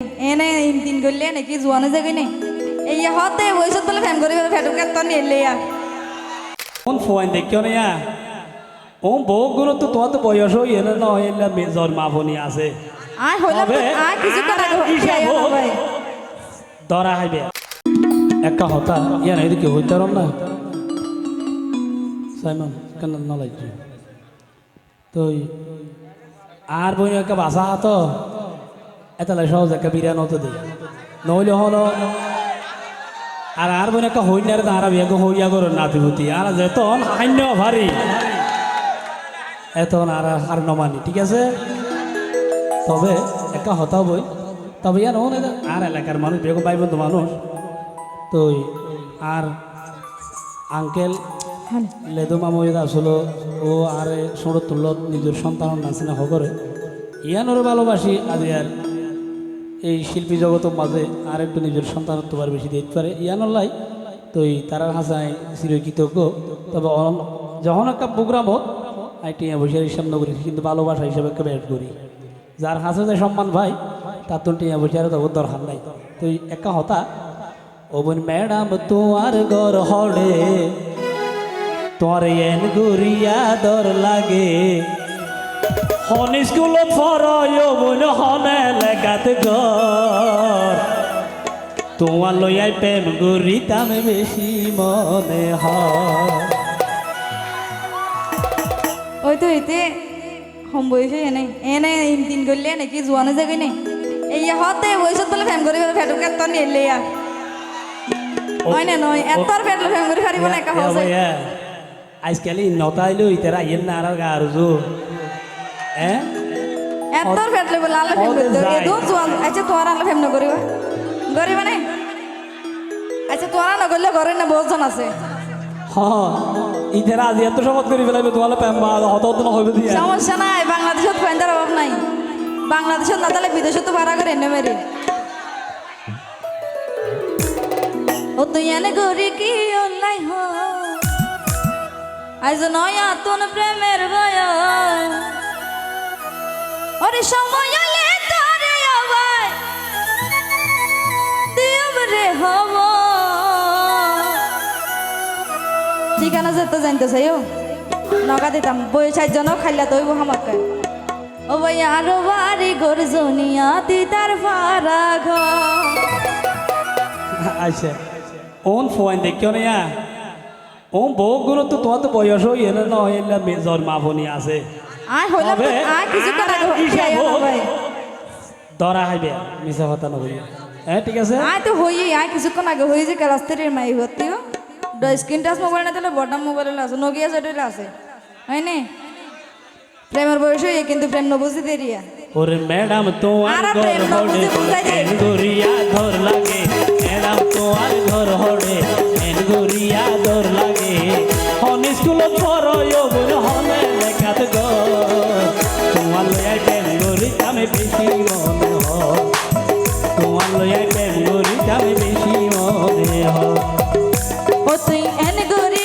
এনে তিন নাকি যাগি নে বলে ফেটু কোন ফোন দেখিও না ও বউ গুলো তো তোমার তো বয়স হই এনে ন এলা মেজর মাফনি আছে। আয় হইলাম তবে আয় কিছু করা আর হিসাব ভাই ধরা হইবে একটা হতা ইয়া নাই দেখি হইতারম না সাইমন কেন নলাই তো আর বই একটা হাতো? এতালে সহজ একটা বিরিয়ানি হতো দিই নইলে হল আর আর বই একটা হইনারে তাহারা বিয়ে হইয়া করো নাতিভূতি আর যেতন হান্য ভারী। এতন আর আর নমানি ঠিক আছে? তবে একটা হতা বই। তবে ইয়ার হন আর এলাকার মানুষ বেগম ভাই বন্ধু মানুষ। তো আর আঙ্কেল লেদু মামুদ আসলো। ও আর সৌরভ তুল্য নিজের সন্তান নাচিনা হকরে ইয়ানোর ভালোবাসি আজ আর এই শিল্পী জগতের মাঝে আর একটু নিজের সন্তানত্ব বার বেশি দিতে পারে। ইয়ানোর তো এই তারার হাসায় চিরকৃতজ্ঞ। তবে যখন একটা প্রোগ্রাম হোক আইটি বসে হিসাব নগরী কিন্তু ভালোবাসা হিসাবে একটা ব্যাট করি। যার হাসে যে সম্মান ভাই, তার তো টিয়া বসে আর তো দরকার নাই। তো একা হতা। ও বোন ম্যাডাম, তোমার ঘর হড়ে তোমার এন গুরিয়া দর লাগে। হন স্কুলত ফরয় বোন হনে লেখাত ঘর। তোমার লইয়াই প্রেম গরিতাম বেশি মনে হয়। ওই তো হইতে হম বয়সে এনে এনে তিন করলে নাকি জোয়ানো যাগি নে। এই হতে বয়সত বলে ফ্যান করে ফেটু কেত নিলে হয় না নয় এতর ফেটলে ফ্যান করে ফারিব না একা হসে আজকালি নতাইলো ইতারা ইয়েন না আর গা জোয়ান আচ্ছা আচ্ছা তোরা না করলে ঘরে না বহুজন আছে? হ্যাঁ ইতারা আজি এত করি ফেলাইবে তোমার প্রেম হত হত না হইবে দিয়া। সমস্যা নাই বাংলাদেশত পয়েন্টের অভাব নাই। বাংলাদেশত না তাহলে বিদেশত তো ভাড়া করে এনে মেরে। ও তুই এনে গরি কি অনলাই হ আজ নয়া তোন প্রেমের ওরে সময় এলে তোরে আবার দিয়ম রে হব ঠিকানা যেতে জানতে নগা দিতাম বই চারজনও খাইলা তৈব হামাকে ও বই আরও বাড়ি গর্জনিয়া তিতার ফারা ঘর আচ্ছা ওন ফোন দেখিও না ও বউ গুলো তো তোমার তো বয়স হই এনে ন এলা মেজর মাফনি আছে আয় হইলাম তবে আয় কিছু ভাই। ধরা হইবে কথা হ্যাঁ ঠিক আছে? আয় তো হই আয় কিছুক্ষণ আগে হই যে রাস্তার মাই হতিও স্ক্রিন টাচ মোবাইল না তাহলে বটম মোবাইল আছে নোকিয়া সেটের আছে হয় নে? প্রেমের বয়স হয়ে কিন্তু প্রেম নবুঝি দেরিয়া ওরে ম্যাডাম তোমার আর প্রেম না বুঝাই যায়। এনগুরিয়া ঘর গরি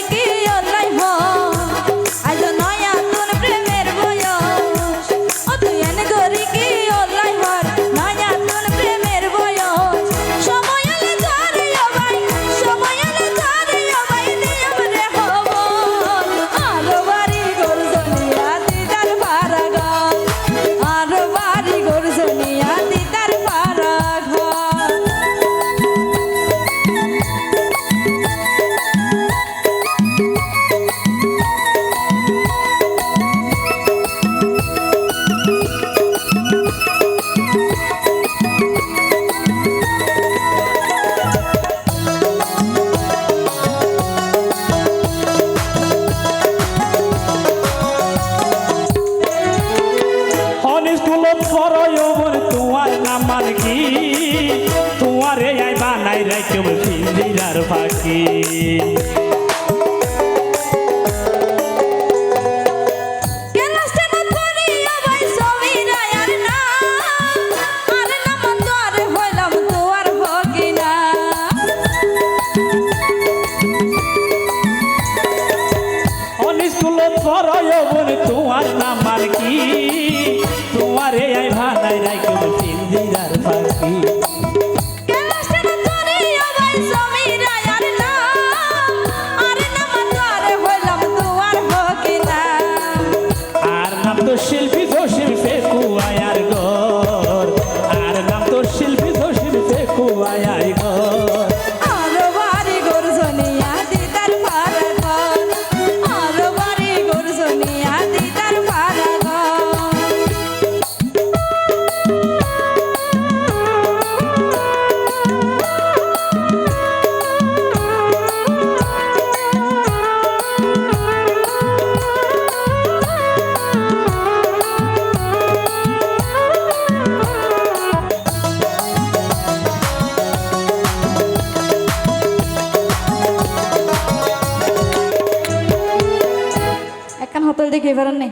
মান কি তোমার আই বানাই রাখে পিঞ্জিরার ফাঁকি। পারেন নাই?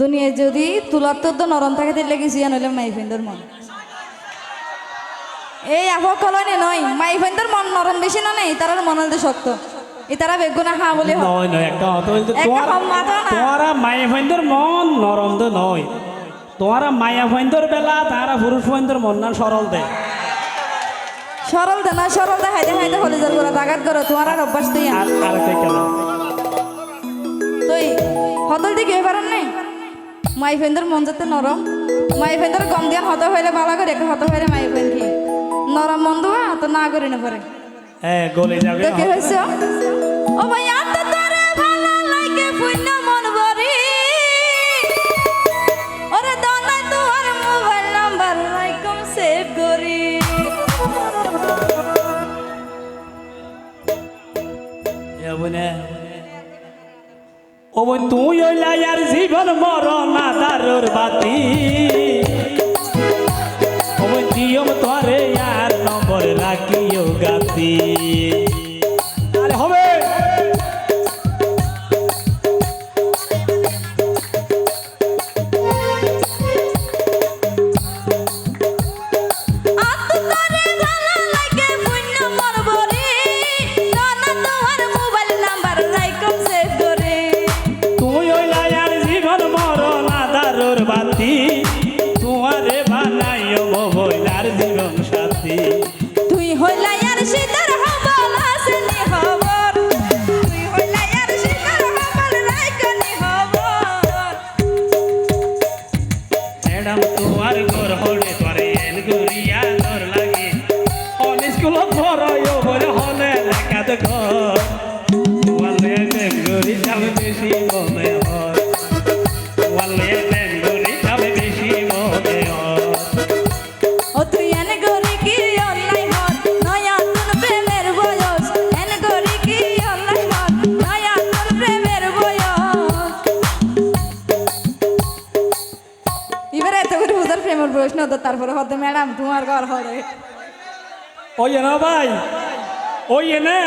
দুনিয়ায় যদি তুলার তোর তো নরম থাকে দিলে মাই ফেন্দর মন? এই কলনে নয় মাই ফেন্দর মন নরম বেশি না নেই? তারার মন শক্ত। এ তারা বেগুনা হা বলে নয় নয় একটা কথা একটা তোমার মাথা না। তোমারা মায়া ফাইন্দর মন নরম তো নয়। মায়া ফাইন্দর বেলা তারা পুরুষ ফাইন্দর মন না সরল দেয় সরল দে না সরল দে হাইতে হাইতে হলে যার করে দাগাত করো তোমার আর অভ্যাস আর আর কেন তুই হতল দিকে পারেন নাই? মাই ফেন্দর মন যাতে নরম। মাই ফেন্দর গম দিয়ে হত হইলে ভালো করে একটা হত হইলে মাই ফেন কি নরম মন দোয়া তো না করি না পরে। হ্যাঁ গলে যাবে তো কি হয়েছে। ও তুই হইলা আর জীবন মরণ আদারর বাতি। ও দিয়ম তোরে স্কুলত বলে হলে মনে হয়। ও তুই এনে গরি কি অনলাইন হট নয়া তোর এনে গরি কি অনলাইন হট নয়া প্রেমের বয়স। এবারে এত করে বুঝার প্রেমের বয়স তারপরে হতে ম্যাডাম তোমার ঘর হরে। ওই না ভাই ওই না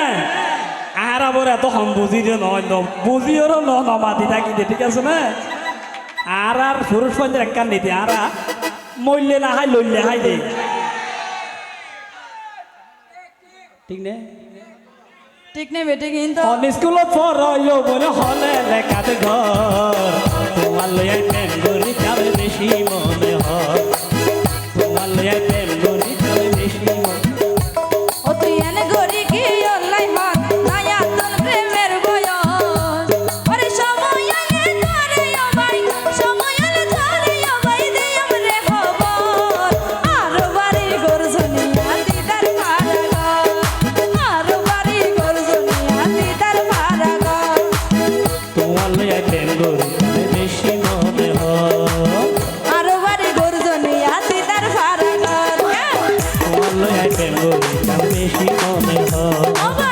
আর আবার এত হম বুঝি যে নয় ন বুঝিওরও ন নমাতি থাকি দে ঠিক আছে না আর আর পুরুষ পঞ্চের একখান নীতি আর মরলে না হাই লইলে হাই দে ঠিক নে ঠিক নেই বেটে কিন্তু অন স্কুলত পড়াইও বলে হলে লেখাতে ঘর তোমার লইয়া বেশি মনে হয়।